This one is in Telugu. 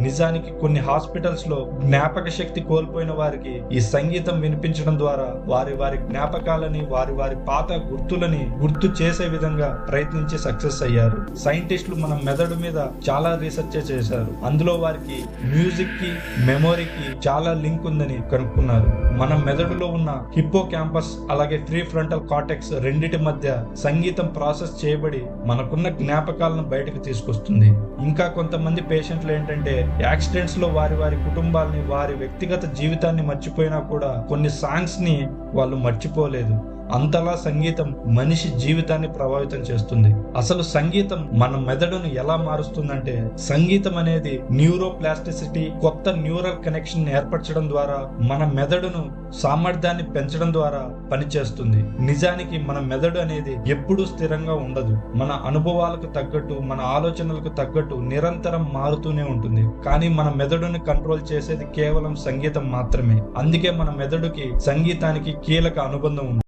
నిజానికి కొన్ని హాస్పిటల్స్లో జ్ఞాపక శక్తి కోల్పోయిన వారికి ఈ సంగీతం వినిపించడం ద్వారా వారి వారి జ్ఞాపకాలని వారి వారి పాత గుర్తులని గుర్తు చేసే విధంగా ప్రయత్నించి సక్సెస్ అయ్యారు. సైంటిస్టులు మన మెదడు మీద చాలా రీసెర్చ్ చేశారు. అందులో వారికి మ్యూజిక్కి మెమొరీకి చాలా లింక్ ఉందని కనుక్కున్నారు. మన మెదడులో ఉన్న హిప్పో క్యాంపస్ అలాగే ఫ్రీ ఫ్రంటల్ కార్టెక్స్ రెండిటి మధ్య సంగీతం ప్రాసెస్ చేయబడి మనకున్న జ్ఞాపకాలను బయటకు తీసుకొస్తుంది. ఇంకా కొంతమంది పేషెంట్లు ఏంటంటే యాక్సిడెంట్స్లో వారి వారి కుటుంబాల్ని వారి వ్యక్తిగత జీవితాన్ని మర్చిపోయినా కూడా కొన్ని సాంగ్స్ని వాళ్ళు మర్చిపోలేదు. అంతలా సంగీతం మనిషి జీవితాన్ని ప్రభావితం చేస్తుంది. అసలు సంగీతం మన మెదడును ఎలా మారుస్తుందంటే సంగీతం అనేది న్యూరో ప్లాస్టిసిటీ కొత్త న్యూరల్ కనెక్షన్ ఏర్పరచడం ద్వారా మన మెదడును సామర్థ్యాన్ని పెంచడం ద్వారా పనిచేస్తుంది. నిజానికి మన మెదడు అనేది ఎప్పుడూ స్థిరంగా ఉండదు. మన అనుభవాలకు తగ్గట్టు మన ఆలోచనలకు తగ్గట్టు నిరంతరం మారుతూనే ఉంటుంది. కానీ మన మెదడుని కంట్రోల్ చేసేది కేవలం సంగీతం మాత్రమే. అందుకే మన మెదడుకి సంగీతానికి కీలక అనుబంధం ఉంది.